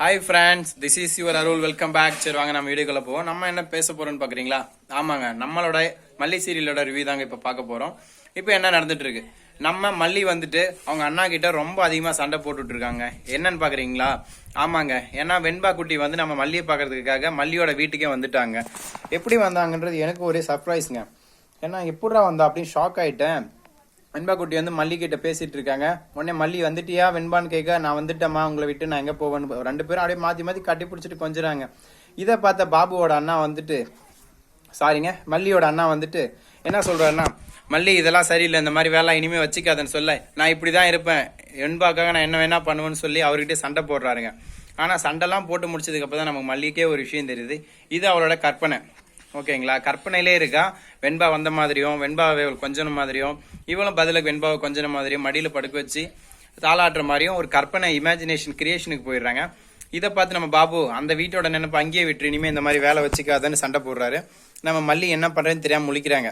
Hi friends this is your Arul welcome back சரி வாங்க நம்ம வீடியோக்குள்ள போவோம். நம்ம என்ன பேச போறோம்னு பாக்குறீங்களா? ஆமாங்க. நம்மளோட மல்லி சீரியலோட ரிவ்யூ தாங்க இப்ப பார்க்க போறோம். இப்போ என்ன நடந்துட்டு இருக்கு? நம்ம மல்லி வந்துட்டு அவங்க அண்ணா கிட்ட ரொம்ப அதிகமா சண்டை போட்டுட்டு இருக்காங்க. என்னன்னு பாக்குறீங்களா? ஆமாங்க. ஏன்னா வெண்பா குட்டி வந்து நம்ம மல்லியை பாக்குறதுக்காக மல்லியோட வீட்டுக்கே வந்துட்டாங்க. எப்படி வந்தாங்கன்றது எனக்கு ஒரே சர்ப்ரைஸ்ங்க ஏன்னா எப்படா வந்தா அப்படின்னு ஷாக் ஆயிட்டேன். வெண்பா குட்டி வந்து மல்லி கிட்ட பேசிட்டு இருக்காங்க உடனே மல்லி வந்துட்டியா? வெண்பான்னு கேட்க நான் வந்துட்டேம்மா உங்களை விட்டு நான் எங்க போவேன்னு. ரெண்டு பேரும் அப்படியே மாத்தி மாத்தி கட்டி பிடிச்சிட்டு கொஞ்சுறாங்க. இதை பார்த்த பாபுவோட அண்ணா வந்துட்டு சாரிங்க மல்லியோட அண்ணா வந்துட்டு என்ன சொல்றாருன்னா மல்லி இதெல்லாம் சரியில்லை இந்த மாதிரி வேலை இனிமே வச்சுக்காதன்னு சொல்ல. நான் இப்படிதான் இருப்பேன். வெண்பாக்காக நான் என்ன வேணா பண்ணுவேன்னு சொல்லி அவர்கிட்ட சண்டை போடுறாருங்க. ஆனா சண்டைலாம் போட்டு முடிச்சதுக்கு அப்புறம் தான் நமக்கு மல்லிக்கே ஒரு விஷயம் தெரியுது. இது அவளோட கற்பனை. ஓகேங்களா? கற்பனையிலே இருக்கா? வெண்பா வந்த மாதிரியும் வெண்பாவை கொஞ்சன மாதிரியும் இவளும் பதிலுக்கு வெண்பாவை கொஞ்சன மாதிரியும் மடியில் படுக்க வச்சு தாளாட்டுற மாதிரியும் ஒரு கற்பனை இமேஜினேஷன் கிரியேஷனுக்கு போயிடுறாங்க. இதை பார்த்து நம்ம பாபு அந்த வீட்டோட நினைப்பு அங்கேயே விட்டு இனிமே இந்த மாதிரி வேலை வச்சுக்காதன்னு சண்டை போடுறாரு. நம்ம மல்லி என்ன பண்ணுறேன்னு தெரியாமல் முழிக்கிறாங்க.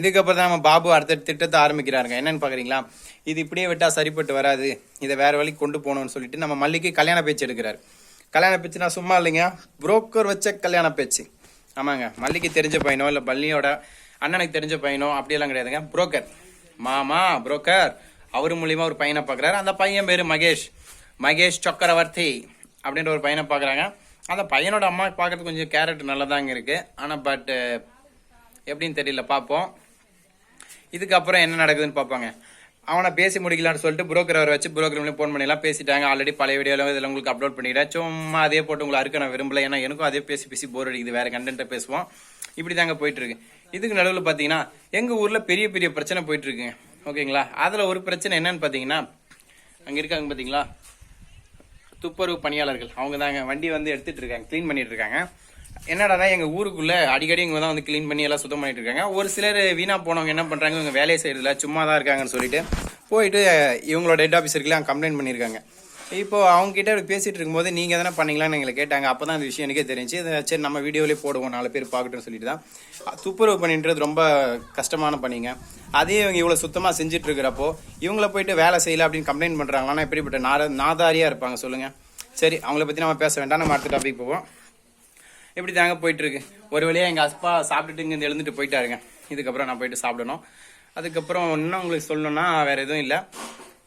இதுக்கப்புறம் தான் நம்ம பாபு அடுத்த திட்டத்தை ஆரம்பிக்கிறாருங்க. என்னன்னு பார்க்குறீங்களா இது இப்படியே விட்டால் சரிப்பட்டு வராது. இதை வேறு வழிக்கு கொண்டு போகணும்னு சொல்லிட்டு நம்ம மல்லிக்கு கல்யாண பேச்சு எடுக்கிறார். கல்யாண பேச்சு நான் சும்மா இல்லைங்க. புரோக்கர் வச்ச கல்யாண பேச்சு. ஆமாங்க. மல்லிக்கு தெரிஞ்ச பையனோ இல்லை பள்ளியோட அண்ணனுக்கு தெரிஞ்ச பையனோ அப்படியெல்லாம் கிடையாதுங்க. புரோக்கர் மாமா புரோக்கர் அவர் மூலியமா ஒரு பையனை பார்க்குறாரு அந்த பையன் பேர் மகேஷ். மகேஷ் சக்கரவர்த்தி அப்படின்ற ஒரு பையனை பார்க்குறாங்க அந்த பையனோட அம்மா பார்க்கறதுக்கு கொஞ்சம் கேரக்டர் நல்லதாங்க இருக்குது ஆனால் பட்டு எப்படின்னு தெரியல. பார்ப்போம். இதுக்கப்புறம் என்ன நடக்குதுன்னு பார்ப்பாங்க. அவனை பேசி முடிக்கலாம்னு சொல்லிட்டு புரோக்கர் அவரை வச்சு புரோக்கர் ஃபோன் பண்ணிலாம் பேசிட்டாங்க. ஆல்ரெடி பழைய வீடியோலாம் இதில் உங்களுக்கு அப்லோட் பண்ணிடுறேன் சும்மா அதே போட்டு உங்களை அறுக்க நான் விரும்பல. ஏன்னா எனக்கும் அதே பேசி பேசி போர் அடிக்குது. வேற கண்டென்ட்டை பேசுவோம். இப்படி தாங்க போயிட்டு இருக்கு இதுக்கு நடுவில் பார்த்தீங்கன்னா எங்கள் ஊரில் பெரிய பெரிய பிரச்சனை போயிட்டு இருக்குங்க ஓகேங்களா? அதில் ஒரு பிரச்சனை என்னன்னு பார்த்தீங்கன்னா அங்கே இருக்காங்க பார்த்தீங்களா துப்புரவு பணியாளர்கள். அவங்க தாங்க வண்டி வந்து எடுத்துட்டு இருக்காங்க. க்ளீன் பண்ணிட்டு இருக்காங்க. என்னடானா எங்கள் ஊருக்குள்ளே அடிக்கடி இவங்க தான் வந்து க்ளீன் பண்ணி எல்லாம் சுத்தம் பண்ணிட்டு இருக்காங்க. ஒரு சிலர் வீணாக போனவங்க என்ன பண்ணுறாங்க இவங்க வேலையை செய்யறதுல சும்மா தான் இருக்காங்கன்னு சொல்லிட்டு போயிட்டு இவங்களோட ஹெட் ஆஃபீஸருக்குலாம் கம்ப்ளைண்ட் பண்ணியிருக்காங்க இப்போ அவங்க கிட்ட பேசிகிட்டு இருக்கும்போது நீங்கள் எதனா பண்ணீங்களான்னு எங்களை கேட்டாங்க. அப்போ தான் அந்த விஷயம் எனக்கே தெரிஞ்சு இதை சரி நம்ம வீடியோவிலே போடுவோம் நாலு பேர் பார்க்கட்டும்னு சொல்லிட்டு தான். துப்புரவு பண்ணின்றது ரொம்ப கஷ்டமான பணிங்க. அதே இவங்க இவ்வளோ சுத்தமாக செஞ்சுட்டு இருக்கிறப்போ இவங்கள போயிட்டு வேலை செய்யலை அப்படின்னு கம்ப்ளைண்ட் பண்ணுறாங்களான்னா எப்படிப்பட்ட நார நாதாரியாக இருப்பாங்க சொல்லுங்கள் சரி அவங்கள பற்றி நம்ம பேச வேண்டாம் நம்ம அடுத்த டாபிக் போவோம். இப்படி தாங்க போயிட்டு இருக்கு ஒரு வழியா எங்க அப்பா சாப்பிட்டுட்டு இங்க எழுந்துட்டு போயிட்டாருங்க. இதுக்கப்புறம் நான் போயிட்டு சாப்பிடணும். அதுக்கப்புறம் இன்னும் உங்களுக்கு சொல்லணும்னா வேற எதுவும் இல்லை.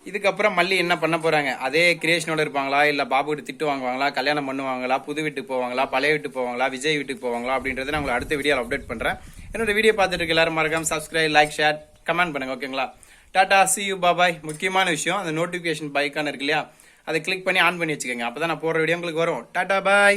இதுக்கப்புறம் மல்லி என்ன பண்ண போறாங்க? அதே கிரியேஷனோட இருப்பாங்களா? இல்ல பாபு கிட்ட திட்டு வாங்குவாங்களா? கல்யாணம் பண்ணுவாங்களா? புது வீட்டுக்கு போவாங்களா? பழைய வீட்டுக்கு போவாங்களா? விஜய் வீட்டுக்கு போவாங்களா? அப்படின்றத நான் உங்களுக்கு அடுத்த வீடியோ அப்டேட் பண்றேன். என்னோட வீடியோ பார்த்துட்டு இருக்க எல்லாரும் மறக்காம சப்ஸ்கிரைப் லைக் ஷேர் கமெண்ட் பண்ணுங்க ஓகேங்களா டாடா சி யூ பாபாய் முக்கியமான விஷயம் அந்த நோட்டிபிகேஷன் பைக்கான இருக்கு இல்லையா? அதை கிளிக் பண்ணி ஆன் பண்ணி வச்சுக்கோங்க. அப்பதான் நான் போடுற வீடியோ உங்களுக்கு வரும். டாடா பாய்